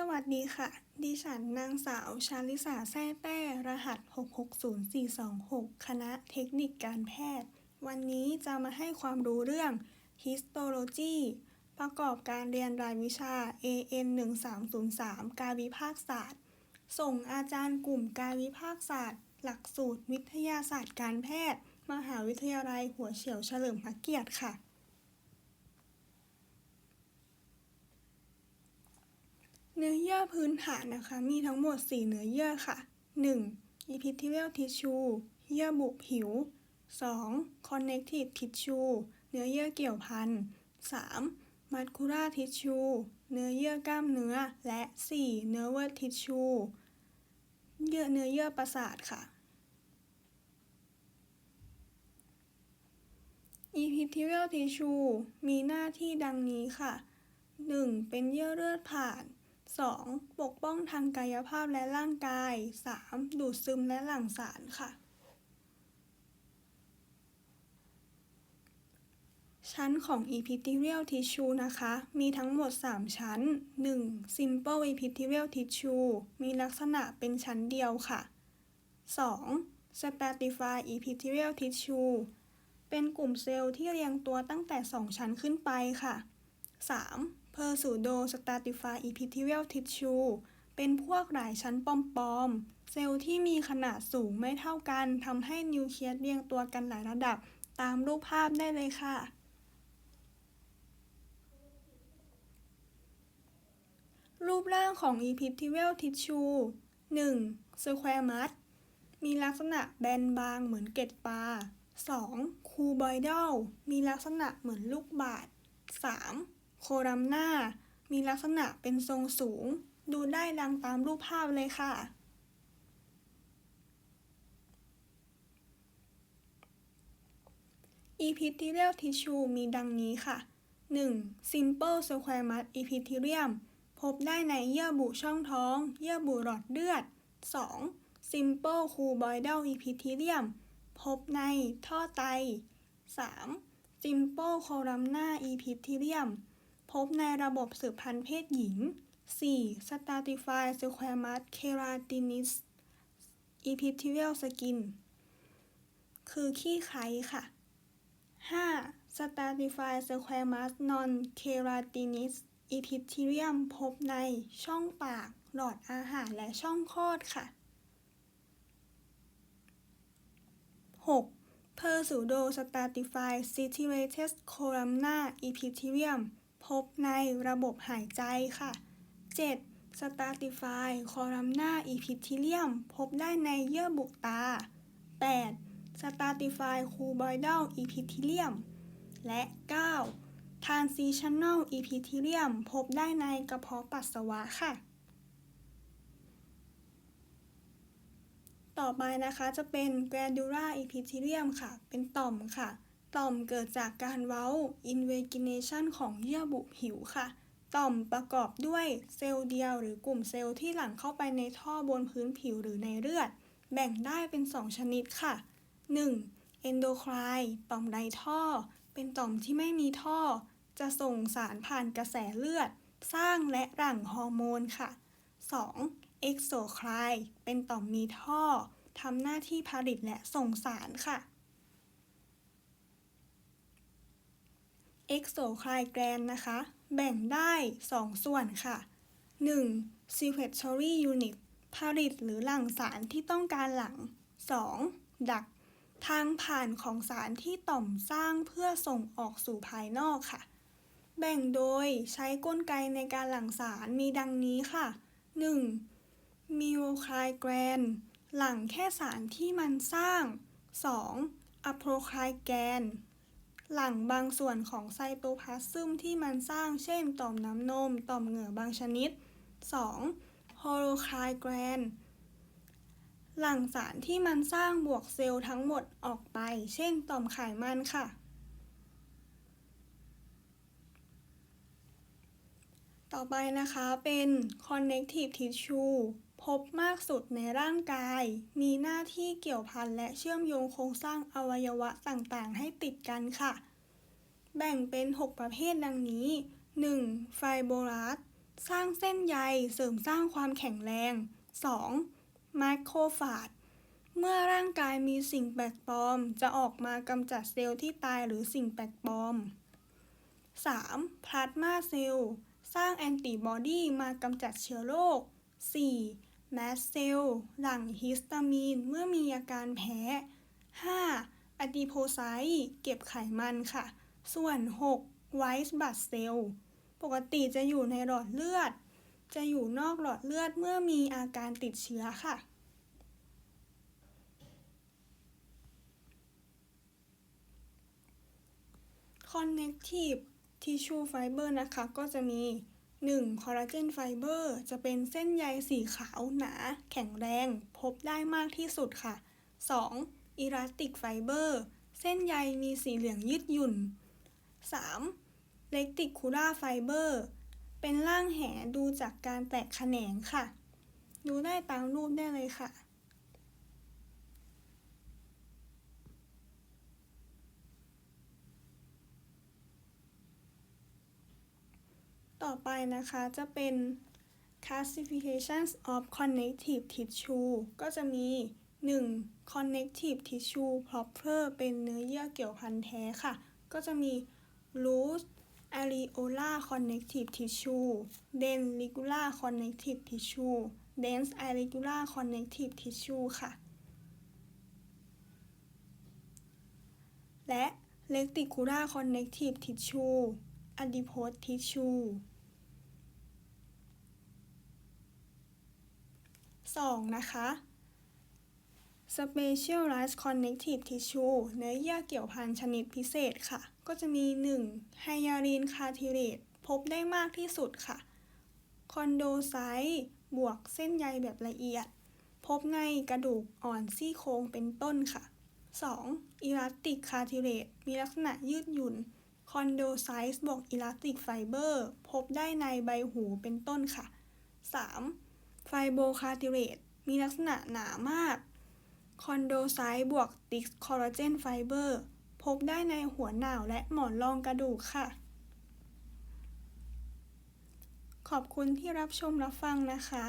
สวัสดีค่ะ ดิฉันนางสาวชาลิสาแซ่แต้รหัส 660426 คณะเทคนิคการแพทย์ วันนี้จะมาให้ความรู้เรื่อง Histology ประกอบการเรียนรายวิชา AN 1303 การวิภาคศาสตร์ ส่งอาจารย์กลุ่มการวิภาคศาสตร์ หลักสูตรวิทยาศาสตร์การแพทย์ มหาวิทยาลัยหัวเฉียวเฉลิมพระเกียรติค่ะ เนื้ อเยื่อพื้นฐานนะคะ มีทั้งหมด 4 เนื้อเยื่อค่ะ 1. epithelial tissue เยื่อบุผิว 2. connective tissue เนื้อเยื่อเกี่ยวพัน 3. muscular tissue เนื้อเยื่อกล้ามเนื้อ และ 4. nervous tissue เยื่อเนื้อเยื่อประสาทค่ะ epithelial tissue มีหน้าที่ดังนี้ค่ะ 1. เป็นเยื่อเลือดผ่าน 2. ปกป้องทางกายภาพและร่างกาย 3. ดูดซึมและหลั่งสารค่ะ ชั้นของ epithelial tissue นะคะ มีทั้งหมด 3 ชั้น 1. simple epithelial tissue มีลักษณะเป็นชั้นเดียวค่ะ 2. stratified epithelial tissue เป็นกลุ่มเซลล์ที่เรียงตัวตั้งแต่ 2 ชั้นขึ้นไปค่ะ 3. pseudo stratified epithelial tissue เป็นพวกหลายชั้นปอมๆ เซลล์ที่มีขนาดสูงไม่เท่ากันทำให้นิวเคลียสเรียงตัวกันหลายระดับตามรูปภาพได้เลยค่ะ รูปร่างของ epithelial tissue 1. squamous มีลักษณะแบนบางเหมือนเกล็ดปลา 2. cuboidal มีลักษณะเหมือนลูกบาศก์ 3. โคลัมนามีลักษณะเป็นทรงสูง ดูได้ดังตามรูปภาพเลยค่ะ epithelial tissue มีดังนี้ค่ะ 1. simple squamous epithelium พบได้ในเยื่อบุช่องท้อง เยื่อบุหลอดเลือด 2. simple cuboidal epithelium พบในท่อไต 3. simple columnar epithelium พบในระบบสืบพันธุ์เพศหญิง 4. stratified squamous keratinous epithelial skin คือขี้ไคร้ค่ะ 5. stratified squamous non keratinous epithelium พบในช่องปาก หลอดอาหารและช่องคลอดค่ะ 6. p e r s u d o stratified stimulated columnar epithelium พบในระบบหายใจค่ะ 7. stratified columnar epithelium พบได้ในเยื่อบุตา 8. stratified cuboidal epithelium และ 9. transitional epithelium พบได้ในกระเพาะปัสสาวะค่ะ ต่อไปนะคะจะเป็น glandular epithelium ค่ะ เป็นต่อมค่ะ ต่อมเกิดจากการเว้า invagination ของเยื่อบุผิวค่ะ ต่อมประกอบด้วยเซลล์เดียวหรือกลุ่มเซลล์ที่หลั่งเข้าไปในท่อบนพื้นผิวหรือในเลือด แบ่งได้เป็น 2 ชนิดค่ะ 1. endocrine ต่อมไรท่อ เป็นต่อมที่ไม่มีท่อ จะส่งสารผ่านกระแสเลือด สร้างและหลั่งฮอร์โมนค่ะ 2. exocrine เป็นต่อมมีท่อทำหน้าที่ผลิตและส่งสารค่ะ exocrine gland นะคะ แบ่งได้ 2 ส่วนค่ะ 1. secretory unit ผลิตหรือหลั่งสารที่ต้องการหลัง 2. ดัก ทางผ่านของสารที่ต่อมสร้างเพื่อส่งออกสู่ภายนอกค่ะ แบ่งโดยใช้กลไกในการหลั่งสารมีดังนี้ค่ะ 1. m y o c r i n e gland หลั่งแค่สารที่มันสร้าง 2. apocrine gland หลั่งบางส่วนของไซโตพลาซึมที่มันสร้าง เช่น ต่อมน้ำนม ต่อมเหงื่อบางชนิด 2. holocrine gland หลั่งสารที่มันสร้างบวกเซลล์ทั้งหมดออกไป เช่น ต่อมไขมันค่ะ ต่อไปนะคะเป็น connective tissue พบมากสุดในร่างกาย มีหน้าที่เกี่ยวพันและเชื่อมโยงโครงสร้างอวัยวะต่างๆ ให้ติดกันค่ะ แบ่งเป็น 6 ประเภทดังนี้ 1. fibrous สร้างเส้นใยเสริมสร้างความแข็งแรง 2. ไมโครฟาจเมื่อร่างกายมีสิ่งแปลกปลอม จะออกมากำจัดเซลล์ที่ตายหรือสิ่งแปลกปลอม 3. พลาสมาเซลล์ สร้างแอนติบอดีมากำจัดเชื้อโรค 4. แมสเซลหลั่งฮิสตามีนเมื่อมีอาการแพ้ 5. อะดิโพไซต์เก็บไขมันค่ะ ส่วน 6. ไวท์บัตเซลปกติจะอยู่ในหลอดเลือด จะอยู่นอกหลอดเลือดเมื่อมีอาการติดเชื้อค่ะ Connective ที่ชูไฟเบอร์นะคะ ก็จะมี 1. คอลลาเจนไฟเบอร์จะเป็นเส้นใยสีขาวหนา แข็งแรง พบได้มากที่สุดค่ะ 2. อิลาสติกไฟเบอร์เส้นใยมีสีเหลืองยืดหยุ่น 3. เลกติกคูล่าไฟเบอร์เป็นร่างแหดูจากการแตกแขนงค่ะ ดูได้ตามรูปได้เลยค่ะ ต่อไปนะคะจะเป็น classifications of connective tissue ก็จะมี 1. connective tissue proper เป็นเนื้อเยื่อเกี่ยวพันแท้ค่ะ ก็จะมี loose areolar connective tissue dense regular connective tissue dense irregular connective tissue ค่ะ และ reticular connective tissue adipose tissue 2. นะคะ specialized connective tissue เนื้อเยื่อเกี่ยวพันชนิดพิเศษค่ะ ก็จะมี 1. ไฮยาลีนคาทิเลตพบได้มากที่สุดค่ะ คอนโดไซต์บวกเส้นใยแบบละเอียด พบในกระดูกอ่อนซี่โครงเป็นต้นค่ะ 2. อิลาสติกคาทิเลตมีลักษณะยืดหยุ่น คอนโดไซส์บวกอิลาสติกไฟเบอร์พบได้ในใบหูเป็นต้นค่ะ 3. ไฟโบคาทิเลตมีลักษณะหนามากคอนโดไซต์บวกติกคอลลาเจนไฟเบอร์พบได้ในหัวหนาวและหมอนรองกระดูกค่ะ ขอบคุณที่รับชมรับฟังนะคะ